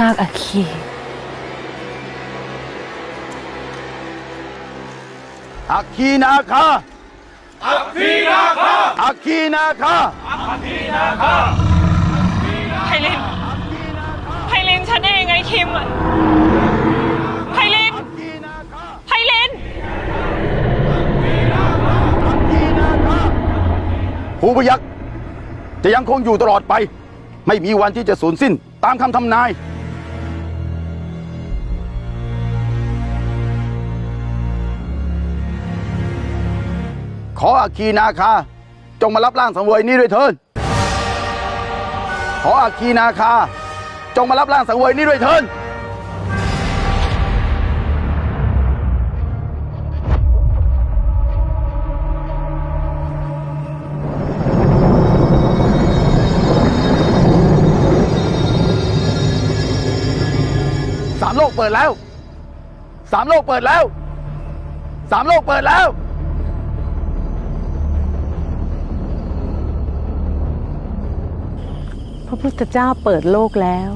นาคอาคีอัคคีนาคา อัคคีนาคา อัคคีนาคาไพลินไพลินฉันเองไงคิมอะไพลินไพลิน ภูพยักษ์จะยังคงอยู่ตลอดไป ไม่มีวันที่จะสูญสิ้นตามคำทำนาย ขออัคคีนาคา จงมารับร่างสังเวยนี้ด้วยเถิดขออัคคีนาคา จงมารับร่างสังเวยนี้ด้วยเถิดสามโลกเปิดแล้ว สามโลกเปิดแล้ว สามโลกเปิดแล้ว ระพุทธเจ้าเปิดโลกแล้ว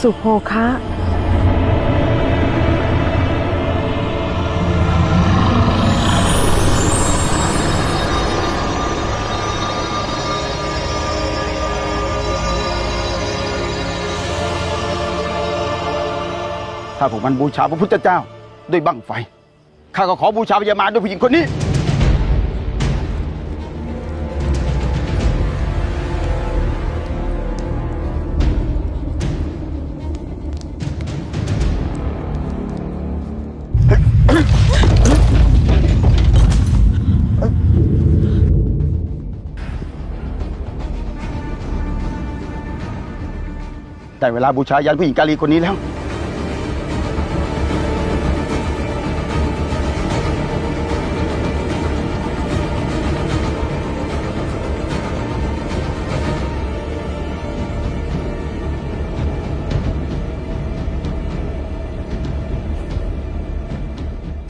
สุโภคะ ถ้าพวกมันบูชาพระพุทธเจ้า ด้วยบั้งไฟ ข้าก็ขอบูชาพญามารด้วยผู้หญิงคนนี้ แต่เวลาบูชายันผู้หญิงกาลีคนนี้แล้ว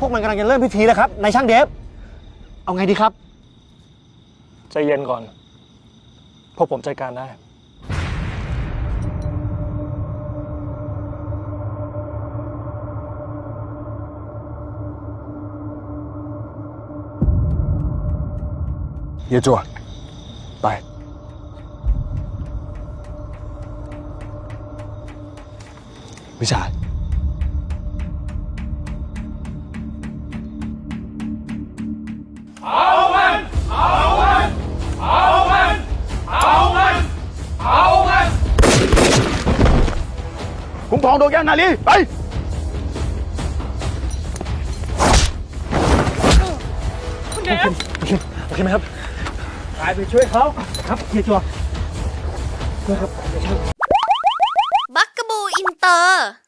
วกมันกำลังจะเริ่มพิธีแล้วครับนายช่างเดฟ เอาไงดีครับ ใจเย็นก่อน พวกผมจัดการได้ เยจัวไป วิชา คุ้มครองดวงแก้วนาลีไป คุณเดฟโอเคไหมครับไปไปช่วยเขาครับเยจัวบักกะบูอินเตอร์